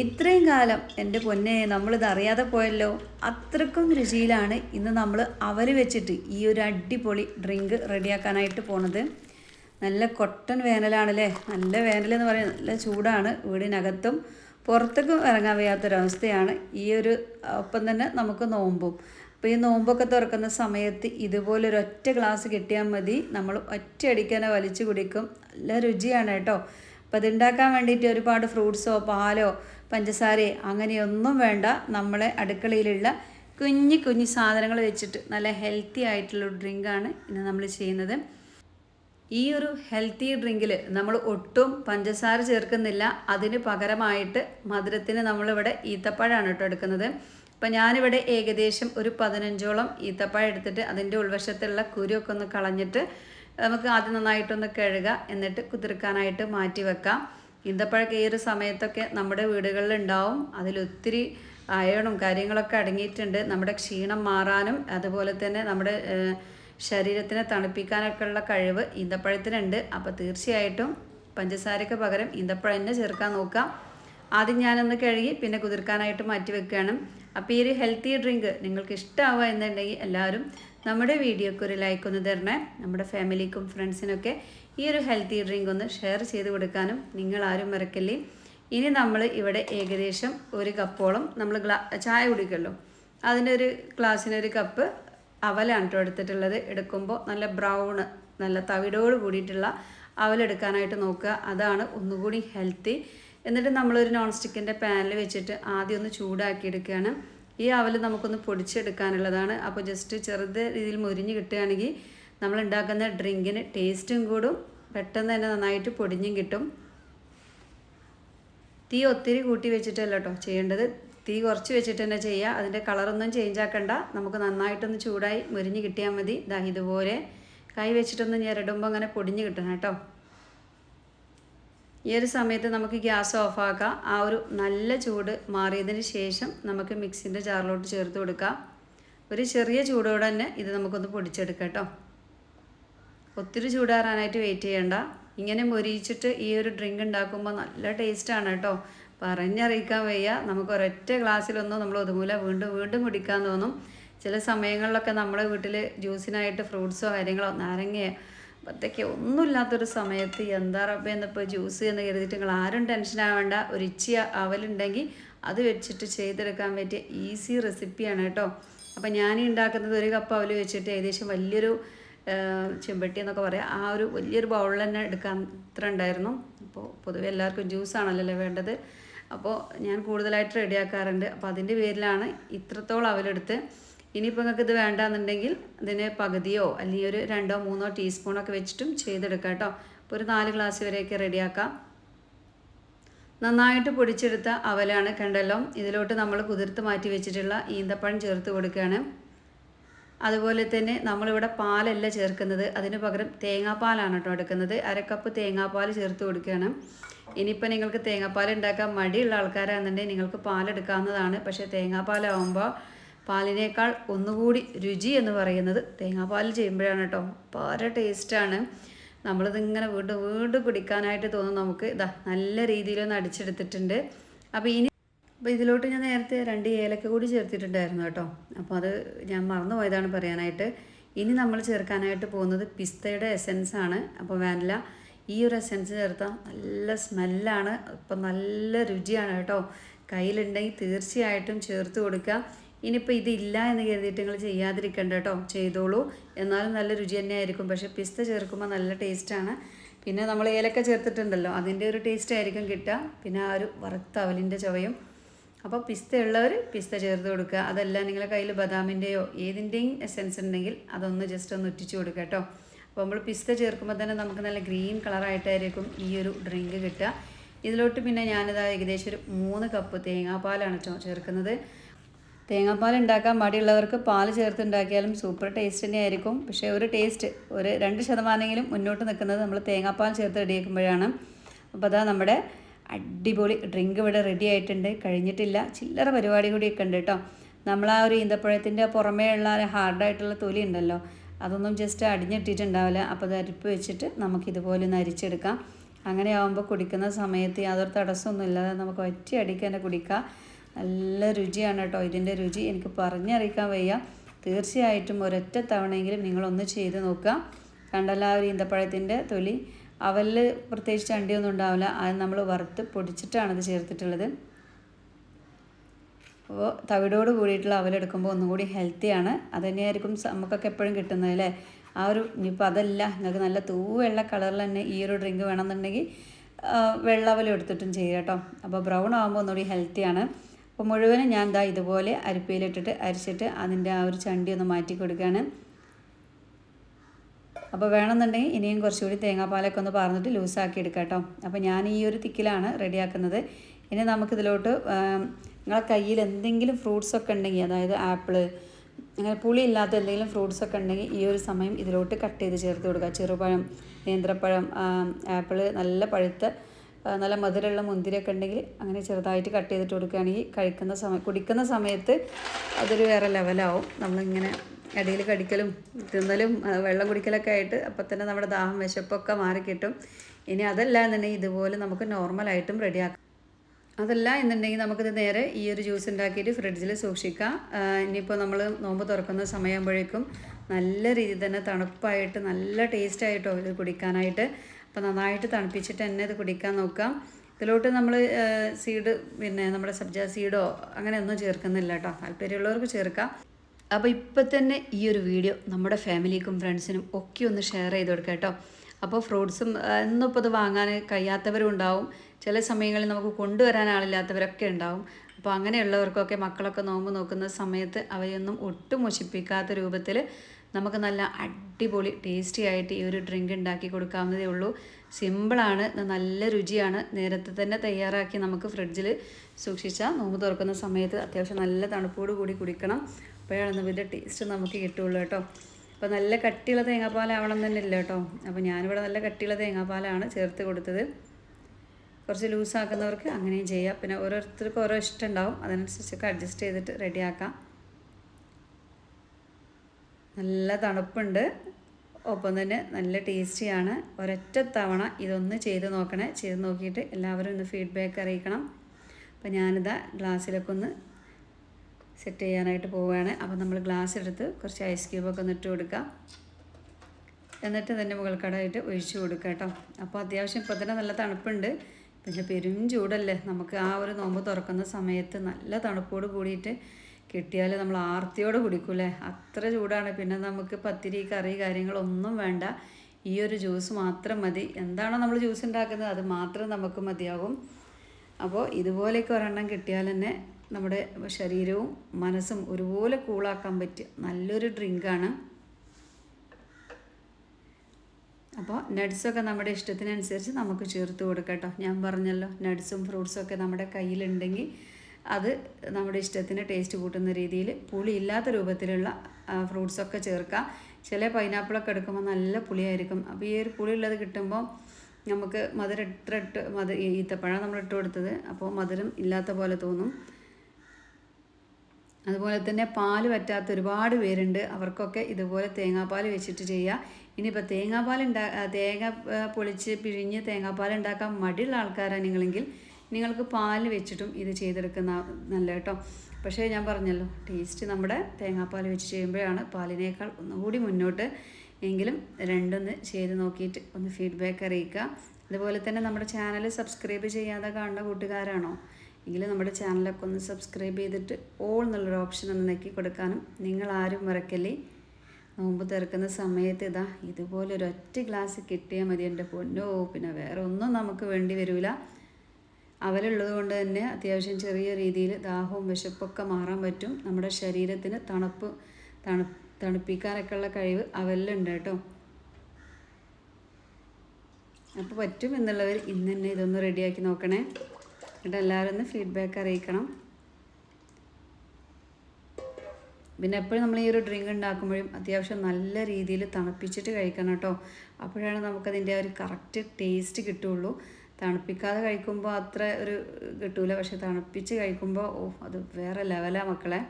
ഇത്രയും കാലം എന്റെ പൊന്നെ നമ്മളിത് അറിയാതെ പോയല്ലോ. അത്രക്കും രുചിയിലാണ് ഇന്ന് നമ്മൾ അവർ വെച്ചിട്ട് ഈ ഒരു അടിപൊളി ഡ്രിങ്ക് റെഡിയാക്കാനായിട്ട് പോണത്. നല്ല കൊട്ടൻ വേനലാണല്ലേ? നല്ല വേനലെന്ന് പറയുന്നത് നല്ല ചൂടാണ് വീടിനകത്തും. പുറത്തേക്കും ഇറങ്ങാൻ വയ്യാത്തൊരവസ്ഥയാണ്. ഈ ഒരു ഒപ്പം തന്നെ നമുക്ക് നോമ്പും. അപ്പോൾ ഈ നോമ്പൊക്കെ തുറക്കുന്ന സമയത്ത് ഇതുപോലൊരു ഒറ്റ ഗ്ലാസ് കിട്ടിയാൽ മതി. നമ്മൾ ഒറ്റ ഒറ്റയടിക്കനെ വലിച്ചു കുടിക്കും. നല്ല രുചിയാണ് കേട്ടോ. അപ്പോൾ അതുണ്ടാക്കാൻ വേണ്ടിയിട്ട് ഒരുപാട് ഫ്രൂട്ട്സോ പാലോ പഞ്ചസാരയോ. അങ്ങനെയൊന്നും വേണ്ട. നമ്മളെ അടുക്കളയിലുള്ള കുഞ്ഞു കുഞ്ഞു സാധനങ്ങൾ വെച്ചിട്ട് നല്ല ഹെൽത്തി ആയിട്ടുള്ള ഡ്രിങ്കാണ് ഇന്ന് നമ്മൾ ചെയ്യുന്നത്. ഈ ഒരു ഹെൽത്തി ഡ്രിങ്കിൽ നമ്മൾ ഒട്ടും പഞ്ചസാര ചേർക്കുന്നില്ല. അതിന് പകരമായിട്ട് മധുരത്തിന് നമ്മളിവിടെ ഈത്തപ്പഴമാണ് കേട്ടോ എടുക്കുന്നത്. അപ്പം ഞാനിവിടെ ഏകദേശം ഒരു പതിനഞ്ചോളം ഈത്തപ്പഴം എടുത്തിട്ട് അതിന്റെ ഉൾവശത്തുള്ള കുരുവൊക്കെ ഒന്ന് കളഞ്ഞിട്ട് നമുക്ക് ആദ്യം നന്നായിട്ടൊന്ന് കഴുകുക എന്നിട്ട് കുതിർക്കാനായിട്ട് മാറ്റി വെക്കാം. ഈന്തപ്പഴമൊക്കെ ഈ ഒരു സമയത്തൊക്കെ നമ്മുടെ വീടുകളിൽ ഉണ്ടാവും അതിലൊത്തിരി അയണും കാര്യങ്ങളൊക്കെ അടങ്ങിയിട്ടുണ്ട്. നമ്മുടെ ക്ഷീണം മാറാനും അതുപോലെ തന്നെ നമ്മുടെ ശരീരത്തിനെ തണുപ്പിക്കാനൊക്കെ ഉള്ള കഴിവ് ഈന്തപ്പഴത്തിനുണ്ട് അപ്പോൾ തീർച്ചയായിട്ടും പഞ്ചസാരയ്ക്ക് പകരം ഈന്തപ്പഴം തന്നെ ചേർക്കാൻ നോക്കാം ആദ്യം ഞാനൊന്ന് കഴുകി പിന്നെ കുതിർക്കാനായിട്ട് മാറ്റി വെക്കുകയാണ്. അപ്പോൾ ഈ ഒരു ഹെൽത്തി ഡ്രിങ്ക് നിങ്ങൾക്ക് ഇഷ്ടമാവുക എന്നുണ്ടെങ്കിൽ എല്ലാവരും നമ്മുടെ വീഡിയോക്ക് ഒരു ലൈക്ക് ഒന്ന് തരണേ. നമ്മുടെ ഫാമിലിക്കും ഫ്രണ്ട്സിനൊക്കെ ഈ ഒരു ഹെൽത്തി ഡ്രിങ്ക് ഒന്ന് ഷെയർ ചെയ്ത് കൊടുക്കാനും നിങ്ങൾ ആരും മറക്കല്ലേ. ഇനി നമ്മൾ ഇവിടെ ഏകദേശം ഒരു കപ്പോളം നമ്മൾ ഗ്ലാ ചായ കുടിക്കല്ലോ അതിന്റെ ഒരു ഗ്ലാസ്സിന് ഒരു കപ്പ് അവലാണ് കേട്ടോ എടുത്തിട്ടുള്ളത്. എടുക്കുമ്പോൾ നല്ല ബ്രൗണ് നല്ല തവിടോട് കൂടിയിട്ടുള്ള അവലെടുക്കാനായിട്ട് നോക്കുക. അതാണ് ഒന്നുകൂടി ഹെൽത്തി എന്നിട്ട് നമ്മളൊരു നോൺ സ്റ്റിക്കിന്റെ പാനിൽ വെച്ചിട്ട് ആദ്യം ഒന്ന് ചൂടാക്കി എടുക്കുകയാണ്. ഈ അവൽ നമുക്കൊന്ന് പൊടിച്ചെടുക്കാനുള്ളതാണ്. അപ്പോൾ ജസ്റ്റ് ചെറുത് രീതിയിൽ മുരിഞ്ഞ് കിട്ടുകയാണെങ്കിൽ നമ്മൾ ഉണ്ടാക്കുന്ന ഡ്രിങ്കിന് ടേസ്റ്റും കൂടും പെട്ടെന്ന് തന്നെ നന്നായിട്ട് പൊടിഞ്ഞും കിട്ടും. തീ ഒത്തിരി കൂട്ടി വെച്ചിട്ടല്ല കേട്ടോ ചെയ്യേണ്ടത്. തീ കുറച്ച് വെച്ചിട്ട് തന്നെ ചെയ്യുക അതിന്റെ കളറൊന്നും ചേഞ്ച് ആക്കണ്ട. നമുക്ക് നന്നായിട്ടൊന്ന് ചൂടായി മുരിഞ്ഞ് കിട്ടിയാൽ മതി. ദാ ഇതുപോലെ. കൈ വെച്ചിട്ടൊന്ന് ഞെരടുമ്പോൾ അങ്ങനെ പൊടിഞ്ഞ് കിട്ടണം കേട്ടോ. ഈ ഒരു സമയത്ത് നമുക്ക് ഗ്യാസ് ഓഫാക്കാം ആ ഒരു നല്ല ചൂട് മാറിയതിന് ശേഷം നമുക്ക് മിക്സിന്റെ ജാറിലോട്ട് ചേർത്ത് കൊടുക്കാം. ഒരു ചെറിയ ചൂടോടെ തന്നെ ഇത് നമുക്കൊന്ന് പൊടിച്ചെടുക്കാം കേട്ടോ ഒത്തിരി ചൂടാറാനായിട്ട് വെയിറ്റ് ചെയ്യണ്ട. ഇങ്ങനെ മൊരിയിച്ചിട്ട് ഈ ഒരു ഡ്രിങ്ക് ഉണ്ടാക്കുമ്പോൾ നല്ല ടേസ്റ്റാണ് കേട്ടോ. പറഞ്ഞറിയിക്കാൻ വയ്യ. നമുക്ക് ഒരൊറ്റ ഗ്ലാസ്സിലൊന്നും നമ്മൾ ഒതുങ്ങൂല. വീണ്ടും വീണ്ടും കുടിക്കാൻ തോന്നും. ചില സമയങ്ങളിലൊക്കെ നമ്മുടെ വീട്ടിൽ ജ്യൂസിനായിട്ട് ഫ്രൂട്ട്സോ കാര്യങ്ങളോ നാരങ്ങയോ അപ്പത്തേക്ക് ഒന്നുമില്ലാത്തൊരു സമയത്ത് എന്താ റബ്ബ എന്നിപ്പോൾ ജ്യൂസ് എന്ന് കരുതിയിട്ട് നിങ്ങൾ ആരും ടെൻഷൻ ആവേണ്ട. ഒരു ഇച്ചി അവലുണ്ടെങ്കിൽ അത് വെച്ചിട്ട് ചെയ്തെടുക്കാൻ പറ്റിയ ഈസി റെസിപ്പിയാണ് കേട്ടോ. അപ്പം ഞാൻ ഉണ്ടാക്കുന്നത് ഒരു കപ്പ് അവൽ വെച്ചിട്ട് ഏകദേശം വലിയൊരു ചെമ്പട്ടി എന്നൊക്കെ പറയാം. ആ ഒരു വലിയൊരു ബൗളിൽ തന്നെ എടുക്കാൻ ഇത്ര ഉണ്ടായിരുന്നു. അപ്പോൾ പൊതുവെ എല്ലാവർക്കും ജ്യൂസ് ജ്യൂസാണല്ലോ വേണ്ടത്. അപ്പോൾ ഞാൻ കൂടുതലായിട്ട് റെഡിയാക്കാറുണ്ട് അപ്പോൾ അതിന്റെ പേരിലാണ് ഇത്രത്തോളം അവലെടുത്ത് ഇനിയിപ്പോൾ നിങ്ങൾക്ക് ഇത് വേണ്ടാന്നുണ്ടെങ്കിൽ ഇതിന് പകുതിയോ അല്ലെങ്കിൽ ഒരു രണ്ടോ മൂന്നോ ടീസ്പൂണൊക്കെ വെച്ചിട്ടും ചെയ്തെടുക്കാം കേട്ടോ. അപ്പോൾ ഒരു നാല് ഗ്ലാസ് വരെയൊക്കെ റെഡിയാക്കാം നന്നായിട്ട് പൊടിച്ചെടുത്ത അവലാണ് കണ്ടല്ലോ. ഇതിലോട്ട് നമ്മൾ കുതിർത്ത് മാറ്റി വെച്ചിട്ടുള്ള ഈന്തപ്പഴം ചേർത്ത് കൊടുക്കുകയാണ്. അതുപോലെ തന്നെ നമ്മളിവിടെ പാലല്ല ചേർക്കുന്നത്. അതിന് പകരം തേങ്ങാപ്പാലാണ് കേട്ടോ എടുക്കുന്നത്. അരക്കപ്പ് തേങ്ങാപ്പാൽ ചേർത്ത് കൊടുക്കുകയാണ്. ഇനിയിപ്പോൾ നിങ്ങൾക്ക് തേങ്ങാപ്പാൽ ഉണ്ടാക്കാൻ മടിയുള്ള ആൾക്കാരാണെന്നുണ്ടെങ്കിൽ നിങ്ങൾക്ക് പാലെടുക്കാവുന്നതാണ് പക്ഷേ തേങ്ങാപ്പാലാവുമ്പോൾ പാലിനേക്കാൾ ഒന്നുകൂടി രുചി എന്ന് പറയുന്നത് തേങ്ങാപ്പാൽ ചെയ്യുമ്പോഴാണ് കേട്ടോ. പാര ടേസ്റ്റാണ് നമ്മളിതിങ്ങനെ വീണ്ടും വീണ്ടും കുടിക്കാനായിട്ട് തോന്നും നമുക്ക്. ഇതാ നല്ല രീതിയിലൊന്ന് അടിച്ചെടുത്തിട്ടുണ്ട്. അപ്പോൾ ഇനി അപ്പോൾ ഇതിലോട്ട് ഞാൻ നേരത്തെ രണ്ട് ഏലക്ക കൂടി ചേർത്തിട്ടുണ്ടായിരുന്നു കേട്ടോ. അപ്പോൾ അത് ഞാൻ മറന്നു പോയതാണ് പറയാനായിട്ട്. ഇനി നമ്മൾ ചേർക്കാനായിട്ട് പോകുന്നത് പിസ്തയുടെ എസെൻസ് ആണ്. അപ്പോൾ വാനില ഈ ഒരു എസെൻസ് ചേർത്താൽ നല്ല സ്മെല്ലാണ് ഇപ്പം നല്ല രുചിയാണ് കേട്ടോ. കയ്യിലുണ്ടെങ്കിൽ തീർച്ചയായിട്ടും ചേർത്ത് കൊടുക്കുക. ഇനിയിപ്പോൾ ഇതില്ല എന്ന് കരുതിയിട്ട് നിങ്ങൾ ചെയ്യാതിരിക്കണ്ട കേട്ടോ. ചെയ്തോളൂ. എന്നാലും നല്ല രുചി തന്നെയായിരിക്കും. പക്ഷേ പിസ്ത ചേർക്കുമ്പോൾ നല്ല ടേസ്റ്റാണ് പിന്നെ നമ്മൾ ഏലക്ക ചേർത്തിട്ടുണ്ടല്ലോ. അതിന്റെ ഒരു ടേസ്റ്റ് ആയിരിക്കും കിട്ടുക. പിന്നെ ആ ഒരു വറുത്ത അവലിന്റെ ചുവയും അപ്പോൾ പിസ്ത ഉള്ളവർ പിസ്ത ചേർത്ത് കൊടുക്കുക. അതല്ല നിങ്ങളുടെ കയ്യിൽ ബദാമിന്റെയോ ഏതിന്റെയും എസെൻസ് ഉണ്ടെങ്കിൽ അതൊന്ന് ജസ്റ്റ് ഒന്ന് ഒറ്റിച്ച് കൊടുക്കുക കേട്ടോ. അപ്പോൾ നമ്മൾ പിസ്ത ചേർക്കുമ്പോൾ തന്നെ നമുക്ക് നല്ല ഗ്രീൻ കളറായിട്ടായിരിക്കും ഈ ഒരു ഡ്രിങ്ക് കിട്ടുക. ഇതിലോട്ട് പിന്നെ ഞാനിത് ഏകദേശം ഒരു മൂന്ന് കപ്പ് തേങ്ങാപ്പാലാണ് ചേർക്കുന്നത്. തേങ്ങാപ്പാൽ ഉണ്ടാക്കാൻ മടിയുള്ളവർക്ക് പാൽ ചേർത്ത് ഉണ്ടാക്കിയാലും സൂപ്പർ ടേസ്റ്റ് തന്നെ ആയിരിക്കും. പക്ഷേ ഒരു ടേസ്റ്റ് ഒരു രണ്ട് ശതമാനമെങ്കിലും മുന്നോട്ട് നിൽക്കുന്നത് നമ്മൾ തേങ്ങാപ്പാൽ ചേർത്ത് റെഡിയാക്കുമ്പോഴാണ് അപ്പോൾ അതാ നമ്മുടെ അടിപൊളി ഡ്രിങ്ക് ഇവിടെ റെഡി ആയിട്ടുണ്ട്. കഴിഞ്ഞിട്ടില്ല. ചില്ലറ പരിപാടി കൂടിയൊക്കെ ഉണ്ട് കേട്ടോ. നമ്മൾ ആ ഒരു ഈന്തപ്പഴത്തിന്റെ പുറമേ ഉള്ള ഹാർഡായിട്ടുള്ള തൊലി ഉണ്ടല്ലോ. അതൊന്നും ജസ്റ്റ് അടിഞ്ഞിട്ടിട്ടുണ്ടാവില്ല. അപ്പോൾ അത് അരിപ്പ് വെച്ചിട്ട് നമുക്കിതുപോലെ ഒന്ന് അരിച്ചെടുക്കാം. അങ്ങനെ ആകുമ്പോൾ കുടിക്കുന്ന സമയത്ത് യാതൊരു തടസ്സമൊന്നും ഇല്ലാതെ നമുക്ക് ഒറ്റയടിക്ക് തന്നെ കുടിക്കാം. നല്ല രുചിയാണ് കേട്ടോ ഇതിന്റെ രുചി. എനിക്ക് പറഞ്ഞറിയിക്കാൻ വയ്യ. തീർച്ചയായിട്ടും ഒരൊറ്റ തവണയെങ്കിലും നിങ്ങളൊന്ന് ചെയ്ത് നോക്കുക കണ്ടല്ല ആ ഒരു ഈന്തപ്പഴത്തിന്റെ തൊലി. അവലിൽ പ്രത്യേകിച്ച് ചണ്ടിയൊന്നും ഉണ്ടാവില്ല. അത് നമ്മൾ വറുത്ത് പൊടിച്ചിട്ടാണ് ഇത് ചേർത്തിട്ടുള്ളത്. അപ്പോൾ തവിടോട് കൂടിയിട്ടുള്ള അവലെടുക്കുമ്പോൾ ഒന്നും കൂടി ഹെൽത്തിയാണ് അത് തന്നെയായിരിക്കും നമുക്കൊക്കെ എപ്പോഴും കിട്ടുന്നത് അല്ലേ? ആ ഒരു ഇനിയിപ്പോൾ അതല്ല നിങ്ങൾക്ക് നല്ല തൂവെള്ള കളറിൽ തന്നെ ഈ ഒരു ഡ്രിങ്ക് വേണമെന്നുണ്ടെങ്കിൽ വെള്ളവലും വെള്ള അവലും എടുത്തിട്ടും ചെയ്യുക കേട്ടോ. അപ്പോൾ ബ്രൗൺ ആകുമ്പോൾ ഒന്നുകൂടി ഹെൽത്തിയാണ് അപ്പോൾ മുഴുവനും ഞാൻ ദാ ഇതുപോലെ അരിപ്പയിലിട്ടിട്ട് അരിച്ചിട്ട് അതിന്റെ ആ ഒരു ചണ്ടി ഒന്ന് മാറ്റി കൊടുക്കുകയാണ് അപ്പോൾ വേണമെന്നുണ്ടെങ്കിൽ ഇനിയും കുറച്ചുകൂടി തേങ്ങാപ്പാലൊക്കെ ഒന്ന് പറഞ്ഞിട്ട് ലൂസാക്കി എടുക്കാം കേട്ടോ അപ്പോൾ ഞാൻ ഈ ഒരു തിക്കിലാണ് റെഡിയാക്കുന്നത്. ഇനി നമുക്കിതിലോട്ട് നിങ്ങളെ കയ്യിൽ എന്തെങ്കിലും ഫ്രൂട്ട്സൊക്കെ ഉണ്ടെങ്കിൽ അതായത് ആപ്പിൾ അങ്ങനെ പുളി ഇല്ലാത്ത എന്തെങ്കിലും ഫ്രൂട്ട്സ് ഒക്കെ ഉണ്ടെങ്കിൽ ഈ ഒരു സമയം ഇതിലോട്ട് കട്ട് ചെയ്ത് ചേർത്ത് കൊടുക്കുക. ചെറുപഴം നേന്ത്രപ്പഴം ആപ്പിൾ നല്ല പഴുത്ത നല്ല മധുരമുള്ള മുന്തിരിയൊക്കെ ഉണ്ടെങ്കിൽ അങ്ങനെ ചെറുതായിട്ട് കട്ട് ചെയ്തിട്ട് കൊടുക്കുകയാണെങ്കിൽ കഴിക്കുന്ന സമയം കുടിക്കുന്ന സമയത്ത് അതൊരു വേറെ ലെവലാവും നമ്മളിങ്ങനെ ഇടയിൽ കടിക്കലും തിന്നലും വെള്ളം കുടിക്കലൊക്കെ ആയിട്ട് അപ്പം തന്നെ നമ്മുടെ ദാഹം വിശപ്പൊക്കെ മാറിക്കിട്ടും ഇനി അതല്ല എന്നുണ്ടെങ്കിൽ ഇതുപോലെ നമുക്ക് നോർമലായിട്ടും റെഡിയാക്കാം അതല്ല എന്നുണ്ടെങ്കിൽ നമുക്കിത് നേരെ ഈ ഒരു ജ്യൂസ് ഉണ്ടാക്കിയിട്ട് ഫ്രിഡ്ജിൽ സൂക്ഷിക്കാം. ഇനിയിപ്പോൾ നമ്മൾ നോമ്പ് തുറക്കുന്ന സമയമാകുമ്പോഴേക്കും നല്ല രീതിയിൽ തന്നെ തണുപ്പായിട്ട് നല്ല ടേസ്റ്റ് ആയിട്ടോ ഇത് കുടിക്കാനായിട്ട്. അപ്പോൾ നന്നായിട്ട് തണുപ്പിച്ചിട്ട് തന്നെ ഇത് കുടിക്കാൻ നോക്കാം. ഇതിലോട്ട് നമ്മൾ സീഡ് പിന്നെ നമ്മുടെ സബ്ജ സീഡോ അങ്ങനെയൊന്നും ചേർക്കുന്നില്ല കേട്ടോ. താല്പര്യമുള്ളവർക്ക് ചേർക്കാം. അപ്പോൾ ഇപ്പം തന്നെ ഈ ഒരു വീഡിയോ നമ്മുടെ ഫാമിലിക്കും ഫ്രണ്ട്സിനും ഒക്കെ ഒന്ന് ഷെയർ ചെയ്ത് കൊടുക്കുക കേട്ടോ. അപ്പോൾ ഫ്രൂട്ട്സും എന്നും ഇപ്പോൾ ഇത് വാങ്ങാൻ കഴിയാത്തവരും ഉണ്ടാവും. ചില സമയങ്ങളിൽ നമുക്ക് കൊണ്ടുവരാൻ ആളില്ലാത്തവരൊക്കെ ഉണ്ടാവും. അപ്പോൾ അങ്ങനെയുള്ളവർക്കൊക്കെ മക്കളൊക്കെ നോമ്പ് നോക്കുന്ന സമയത്ത് അവയൊന്നും ഒട്ടും മുഷിപ്പിക്കാത്ത രൂപത്തിൽ നമുക്ക് നല്ല അടിപൊളി ടേസ്റ്റി ആയിട്ട് ഈ ഒരു ഡ്രിങ്ക് ഉണ്ടാക്കി കൊടുക്കാവുന്നതേ ഉള്ളൂ. സിമ്പിളാണ് നല്ല രുചിയാണ്. നേരത്തെ തന്നെ തയ്യാറാക്കി നമുക്ക് ഫ്രിഡ്ജിൽ സൂക്ഷിച്ചാൽ നോമ്പ് തുറക്കുന്ന സമയത്ത് അത്യാവശ്യം നല്ല തണുപ്പോട് കൂടി കുടിക്കണം. അപ്പോഴാണ് ഇതിന്റെ ടേസ്റ്റ് നമുക്ക് കിട്ടുള്ളൂ കേട്ടോ. അപ്പോൾ നല്ല കട്ടിയുള്ള തേങ്ങാപ്പാലാവണം തന്നെ ഇല്ല കേട്ടോ. അപ്പോൾ ഞാനിവിടെ നല്ല കട്ടിയുള്ള തേങ്ങാപ്പാലാണ് ചേർത്ത് കൊടുത്തത്. കുറച്ച് ലൂസാക്കുന്നവർക്ക് അങ്ങനെയും ചെയ്യാം. പിന്നെ ഓരോരുത്തർക്കും ഓരോ ഇഷ്ടം ഉണ്ടാവും. അതിനനുസരിച്ചൊക്കെ അഡ്ജസ്റ്റ് ചെയ്തിട്ട് റെഡിയാക്കാം നല്ല തണുപ്പുണ്ട്. ഒപ്പം തന്നെ നല്ല ടേസ്റ്റിയാണ് ഒരൊറ്റ തവണ ഇതൊന്ന് ചെയ്ത് നോക്കണേ. ചെയ്ത് നോക്കിയിട്ട് എല്ലാവരും ഒന്ന് ഫീഡ്ബാക്ക് അറിയിക്കണം. അപ്പോൾ ഞാനിതാ ഗ്ലാസ്സിലൊക്കെ ഒന്ന് സെറ്റ് ചെയ്യാനായിട്ട് പോവുകയാണ്. അപ്പോൾ നമ്മൾ ഗ്ലാസ് എടുത്ത് കുറച്ച് ഐസ് ക്യൂബൊക്കെ ഒന്ന് ഇട്ട് കൊടുക്കാം. എന്നിട്ട് തന്നെ മുകൾക്കടമായിട്ട് ഒഴിച്ചു കൊടുക്കുക കേട്ടോ. അപ്പോൾ അത്യാവശ്യം ഇപ്പോൾ തന്നെ നല്ല തണുപ്പുണ്ട്. പിന്നെ പെരും ചൂടല്ലേ. നമുക്ക് ആ ഒരു നോമ്പ് തുറക്കുന്ന സമയത്ത് നല്ല തണുപ്പോട് കൂടിയിട്ട് കിട്ടിയാൽ നമ്മൾ ആർത്തിയോട് കുടിക്കൂലേ അത്ര ചൂടാണ്. പിന്നെ നമുക്ക് പത്തിരി കറി കാര്യങ്ങളൊന്നും വേണ്ട. ഈ ഒരു ജ്യൂസ് മാത്രം മതി. എന്താണോ നമ്മൾ ജ്യൂസ് ഉണ്ടാക്കുന്നത് അത് മാത്രം നമുക്ക് മതിയാകും. അപ്പോൾ ഇതുപോലെയൊക്കെ ഒരെണ്ണം കിട്ടിയാൽ തന്നെ നമ്മുടെ ശരീരവും മനസ്സും ഒരുപോലെ കൂളാക്കാൻ പറ്റിയ നല്ലൊരു ഡ്രിങ്കാണ്. അപ്പോൾ നട്ട്സൊക്കെ നമ്മുടെ ഇഷ്ടത്തിനനുസരിച്ച് നമുക്ക് ചേർത്ത് കൊടുക്കാം ഞാൻ പറഞ്ഞല്ലോ നട്ട്സും ഫ്രൂട്ട്സും ഒക്കെ നമ്മുടെ കയ്യിലുണ്ടെങ്കിൽ അത് നമ്മുടെ ഇഷ്ടത്തിന് ടേസ്റ്റ് കൂട്ടുന്ന രീതിയിൽ പുളി ഇല്ലാത്ത രൂപത്തിലുള്ള ഫ്രൂട്ട്സൊക്കെ ചേർക്കാം. ചില പൈനാപ്പിളൊക്കെ എടുക്കുമ്പോൾ നല്ല പുളിയായിരിക്കും. അപ്പോൾ ഈ ഒരു പുളിയുള്ളത് കിട്ടുമ്പോൾ നമുക്ക് മധുരം ഇത്ര ഇട്ട് മധു ഈത്തപ്പഴം നമ്മൾ ഇട്ട് കൊടുത്തത്. അപ്പോൾ മധുരം ഇല്ലാത്ത പോലെ തോന്നും. അതുപോലെ തന്നെ പാൽ പറ്റാത്ത ഒരുപാട് പേരുണ്ട്. അവർക്കൊക്കെ ഇതുപോലെ തേങ്ങാപ്പാൽ വെച്ചിട്ട് ചെയ്യുക ഇനിയിപ്പോൾ തേങ്ങാപ്പാൽ ഉണ്ടാ തേങ്ങ പൊളിച്ച് പിഴിഞ്ഞ് തേങ്ങാപ്പാൽ ഉണ്ടാക്കാൻ മടിയുള്ള ആൾക്കാരാണ് നിങ്ങളെങ്കിൽ നിങ്ങൾക്ക് പാൽ വെച്ചിട്ടും ഇത് ചെയ്തെടുക്കുന്ന നല്ല കേട്ടോ. പക്ഷേ ഞാൻ പറഞ്ഞല്ലോ ടേസ്റ്റ് നമ്മുടെ തേങ്ങാപ്പാൽ വെച്ച് ചെയ്യുമ്പോഴാണ് പാലിനേക്കാൾ ഒന്നുകൂടി മുന്നോട്ട് എങ്കിലും രണ്ടൊന്ന് ചെയ്ത് നോക്കിയിട്ട് ഒന്ന് ഫീഡ്ബാക്ക് അറിയിക്കുക. അതുപോലെ തന്നെ നമ്മുടെ ചാനൽ സബ്സ്ക്രൈബ് ചെയ്യാതെ കാണുന്ന കൂട്ടുകാരാണോ? എങ്കിൽ നമ്മുടെ ചാനലൊക്കെ ഒന്ന് സബ്സ്ക്രൈബ് ചെയ്തിട്ട് ഓൾ എന്നുള്ളൊരു ഓപ്ഷൻ ഒന്ന് നെക്കി കൊടുക്കാനും നിങ്ങൾ ആരും മറക്കല്ലേ? നോമ്പ് തുറക്കുന്ന സമയത്ത് ഇതാ ഇതുപോലെ ഒരു ഒറ്റ ഗ്ലാസ് കിട്ടിയാൽ മതി എന്റെ പൊന്നോ പിന്നെ വേറെ ഒന്നും നമുക്ക് വേണ്ടി വരില്ല അവലുള്ളത് കൊണ്ട് തന്നെ അത്യാവശ്യം ചെറിയ രീതിയിൽ ദാഹവും വിശപ്പൊക്കെ മാറാൻ പറ്റും. നമ്മുടെ ശരീരത്തിന് തണുപ്പ് തണു തണുപ്പിക്കാനൊക്കെ ഉള്ള കഴിവ് അവലുണ്ട് കേട്ടോ. അപ്പോൾ പറ്റും എന്നുള്ളവർ ഇന്ന് തന്നെ ഇതൊന്ന് റെഡിയാക്കി നോക്കണേ. എന്നിട്ട് എല്ലാവരും ഒന്ന് ഫീഡ്ബാക്ക് അറിയിക്കണം. പിന്നെ എപ്പോഴും നമ്മൾ ഈ ഒരു ഡ്രിങ്ക് ഉണ്ടാക്കുമ്പോഴും അത്യാവശ്യം നല്ല രീതിയിൽ തണുപ്പിച്ചിട്ട് കഴിക്കണം കേട്ടോ. അപ്പോഴാണ് നമുക്കതിന്റെ ഒരു കറക്റ്റ് ടേസ്റ്റ് കിട്ടുള്ളൂ തണുപ്പിക്കാതെ കഴിക്കുമ്പോൾ അത്ര ഒരു കിട്ടൂല. പക്ഷെ തണുപ്പിച്ച് കഴിക്കുമ്പോൾ ഓ അത് വേറെ ലെവലാണ് മക്കളെ.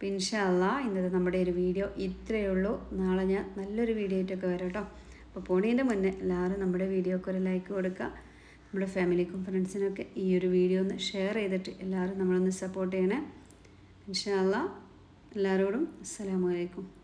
പിൻഷല്ല ഇന്നത്തെ നമ്മുടെ ഒരു വീഡിയോ ഇത്രയേ ഉള്ളൂ. നാളെ ഞാൻ നല്ലൊരു വീഡിയോ ആയിട്ടൊക്കെ വരാം കേട്ടോ. അപ്പോൾ പോണീന്റെ മുന്നേ എല്ലാവരും നമ്മുടെ വീഡിയോക്ക് ഒരു ലൈക്ക് കൊടുക്കുക. നമ്മുടെ ഫാമിലിക്കും ഫ്രണ്ട്സിനൊക്കെ ഈ ഒരു വീഡിയോ ഒന്ന് ഷെയർ ചെയ്തിട്ട് എല്ലാവരും നമ്മളൊന്ന് സപ്പോർട്ട് ചെയ്യണേ. ഇൻഷാല്ല എല്ലാവരോടും അസ്സാം അലൈക്കും.